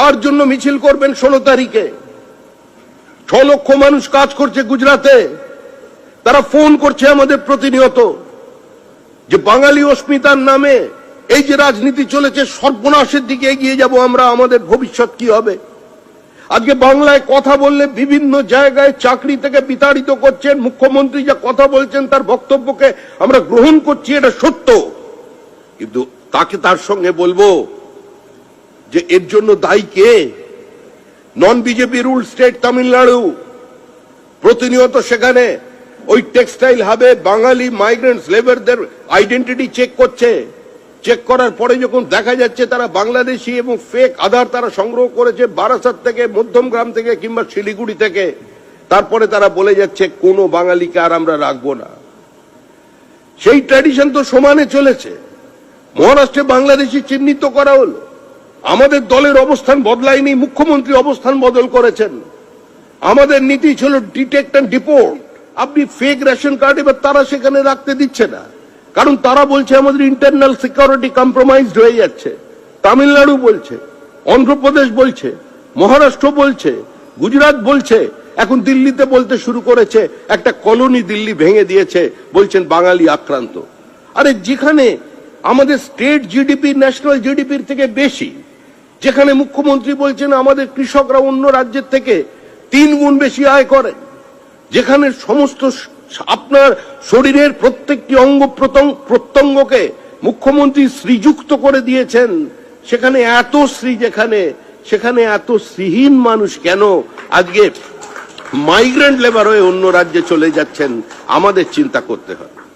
কার জন্য মিছিল করবেন ষোলো তারিখে? ছ লক্ষ মানুষ কাজ করছে গুজরাতে তারা ফোন করছে আমাদের প্রতিনিয়ত যে বাঙালি অস্মিতার নামে এই যে রাজনীতি চলেছে, সর্বনাশের দিকে এগিয়ে যাব আমরা, আমাদের ভবিষ্যৎ কি হবে? আজকে বাংলায় কথা বললে বিভিন্ন জায়গায় চাকরি থেকে বিতাড়িত করছেন, মুখ্যমন্ত্রী যা কথা বলছেন তার বক্তব্যকে আমরা গ্রহণ করছি, এটা সত্য। কিন্তু তাকে তার সঙ্গে বলব? যে এর জন্য দায়ী কে? Non BJP rule state Tamil Nadu প্রতিনিয়ত সেখানে ওই টেক্সটাইল হাবে বাঙালি মাইগ্রেন্টস লেবারদের আইডেন্টিটি চেক করছে। চেক করার পরে যখন দেখা যাচ্ছে তারা বাংলাদেশি এবং ফেক আধার তারা সংগ্রহ করেছে বারাসাত থেকে মধ্যমগ্রাম থেকে কিংবা শিলিগুড়ি থেকে। তারপরে তারা বলে যাচ্ছে কোনো বাঙালিকে আর আমরা রাখব না। সেই ট্র্যাডিশন তো সমানে চলেছে। মহারাষ্ট্রে বাংলাদেশি চিহ্নিত করা হলো। আমাদের দলের অবস্থান বদলায়নি, মুখ্যমন্ত্রী অবস্থান বদল করেছেন। আমাদের নীতি ছিল ডিটেক্ট অ্যান্ড ডিপোর্ট আপনি ফেক রেশন কার্ড এবার তারা সেখানে রাখতে দিচ্ছে না। কারণ তারা বলছে আমাদের ইন্টারনাল সিকিউরিটি কম্প্রোমাইজড হয়ে যাচ্ছে। তামিলনাড়ু বলছে, অন্ধ্রপ্রদেশ বলছে, মহারাষ্ট্র বলছে, গুজরাট বলছে, এখন দিল্লিতে বলতে শুরু করেছে, একটা কলোনি দিল্লি ভেঙে দিয়েছে, বলছেন বাঙালি আক্রান্ত। আরে যেখানে আমাদের স্টেট জিডিপি ন্যাশনাল জিডিপির থেকে বেশি যেখানে মুখ্যমন্ত্রী বলছেন আমাদের কৃষকরা অন্য রাজ্যের থেকে তিন গুণ বেশি আয় করে, যেখানে সমস্ত আপনার শরীরের প্রত্যেকটি অঙ্গ প্রত্যং- প্রত্যঙ্গকে মুখ্যমন্ত্রী শ্রীযুক্ত করে দিয়েছেন, সেখানে এত শ্রী যেখানে, সেখানে এত শ্রীহীন মানুষ কেন আজকে মাইগ্রেন্ট লেবার হয়ে অন্য রাজ্যে চলে যাচ্ছেন, আমাদের চিন্তা করতে হয়।